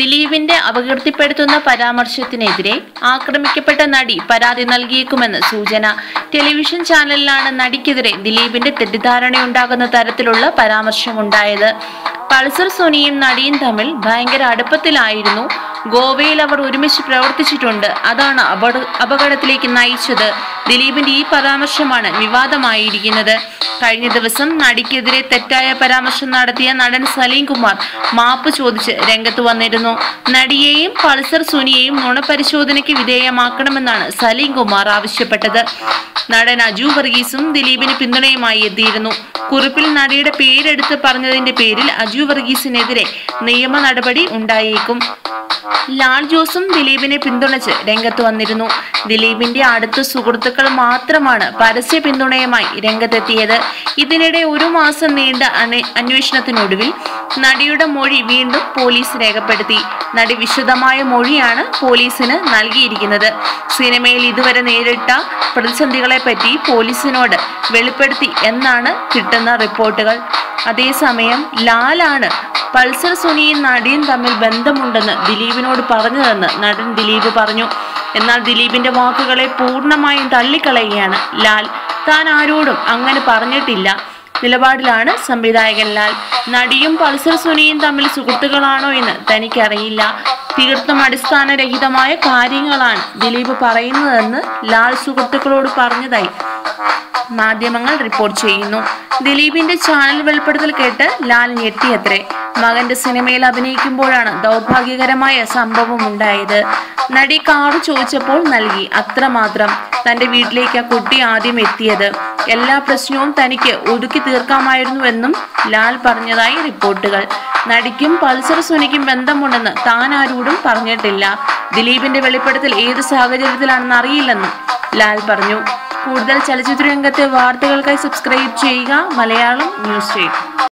ദിലീപിന്റെ അപകീർത്തിപ്പെടുത്തുന്ന പരാമർശത്തിനെതിരെ ആക്രമിക്കപ്പെട്ട നടി പരാതി നൽകിയേക്കുമെന്ന് സൂചന. ടെലിവിഷൻ ചാനലിലാണ് നടിക്കെതിരെ ദിലീപിന്റെ തെറ്റിദ്ധാരണയുണ്ടാകുന്ന തരത്തിലുള്ള പരാമർശമുണ്ടായത്. പൾസർ സുനിയും നടിയും തമ്മിൽ ഭയങ്കര അടുപ്പത്തിലായിരുന്നു. ഗോവയിൽ അവർ ഒരുമിച്ച് പ്രവർത്തിച്ചിട്ടുണ്ട്. അതാണ് അപകട അപകടത്തിലേക്ക് നയിച്ചത്. ദിലീപിന്റെ ഈ പരാമർശമാണ് വിവാദമായിരിക്കുന്നത്. കഴിഞ്ഞ ദിവസം നടിക്കെതിരെ തെറ്റായ പരാമർശം നടത്തിയ നടൻ സലീം കുമാർ മാപ്പ് ചോദിച്ച് രംഗത്ത് വന്നിരുന്നു. നടിയെയും പൾസർ സുനിയെയും നുണപരിശോധനയ്ക്ക് വിധേയമാക്കണമെന്നാണ് സലീം കുമാർ ആവശ്യപ്പെട്ടത്. നടൻ അജു വർഗീസും ദിലീപിന് പിന്തുണയുമായി എത്തിയിരുന്നു. കുറിപ്പിൽ നടിയുടെ പേരെടുത്ത് പറഞ്ഞതിന്റെ പേരിൽ അജു വർഗീസിനെതിരെ നിയമ നടപടി ഉണ്ടായേക്കും. ലാൽ ജോസും ദിലീപിനെ പിന്തുണച്ച് രംഗത്ത് വന്നിരുന്നു. ദിലീപിന്റെ അടുത്ത സുഹൃത്തുക്കൾ മാത്രമാണ് പരസ്യ പിന്തുണയുമായി രംഗത്തെത്തിയത്. ഇതിനിടെ ഒരു മാസം നീണ്ട അന്വേഷണത്തിനൊടുവിൽ നടിയുടെ മൊഴി വീണ്ടും പോലീസ് രേഖപ്പെടുത്തി. നടി വിശദമായ മൊഴിയാണ് പോലീസിന് നൽകിയിരിക്കുന്നത്. സിനിമയിൽ ഇതുവരെ നേരിട്ട പ്രതിസന്ധികളെ പറ്റി പോലീസിനോട് വെളിപ്പെടുത്തി എന്നാണ് കിട്ടുന്ന റിപ്പോർട്ടുകൾ. അതേസമയം ലാലാണ് പൾസർ സുനിയും നടിയും തമ്മിൽ ബന്ധമുണ്ടെന്ന് ദിലീപിനോട് പറഞ്ഞതെന്ന് നടൻ ദിലീപ് പറഞ്ഞു. എന്നാൽ ദിലീപിന്റെ വാക്കുകളെ പൂർണമായും തള്ളിക്കളയുകയാണ് ലാൽ. താൻ ആരോടും അങ്ങനെ പറഞ്ഞിട്ടില്ല. നിലപാടിലാണ് സംവിധായകൻ ലാൽ. നടിയും പൾസർ സുനിയും തമ്മിൽ സുഹൃത്തുക്കളാണോ എന്ന് തനിക്കറിയില്ല. തീർത്തും അടിസ്ഥാനരഹിതമായ കാര്യങ്ങളാണ് ദിലീപ് പറയുന്നതെന്ന് ലാൽ സുഹൃത്തുക്കളോട് പറഞ്ഞതായി മാധ്യമങ്ങൾ റിപ്പോർട്ട് ചെയ്യുന്നു. ദിലീപിന്റെ ചാനൽ വെളിപ്പെടുത്തൽ കേട്ട് ലാൽ ഞെട്ടിയത്രേ. മകന്റെ സിനിമയിൽ അഭിനയിക്കുമ്പോഴാണ് ദൗർഭാഗ്യകരമായ സംഭവം ഉണ്ടായത്. നടി കാറ് ചോദിച്ചപ്പോൾ നൽകി അത്രമാത്രം. തന്റെ വീട്ടിലേക്ക് ആ കുട്ടി ആദ്യം എത്തിയത്. എല്ലാ പ്രശ്നവും തനിക്ക് ഒതുക്കി തീർക്കാമായിരുന്നുവെന്നും ലാൽ പറഞ്ഞതായി റിപ്പോർട്ടുകൾ. നടിക്കും പൾസർ സുനിക്കും ബന്ധമുണ്ടെന്ന് താൻ ആരോടും പറഞ്ഞിട്ടില്ല. ദിലീപിന്റെ വെളിപ്പെടുത്തൽ ഏത് സാഹചര്യത്തിലാണെന്ന് അറിയില്ലെന്നും ലാൽ പറഞ്ഞു. കൂടുതൽ ചലച്ചിത്ര രംഗത്തെ വാർത്തകൾക്കായി സബ്സ്ക്രൈബ് ചെയ്യുക. മലയാളം ന്യൂസ് ചെയ്യും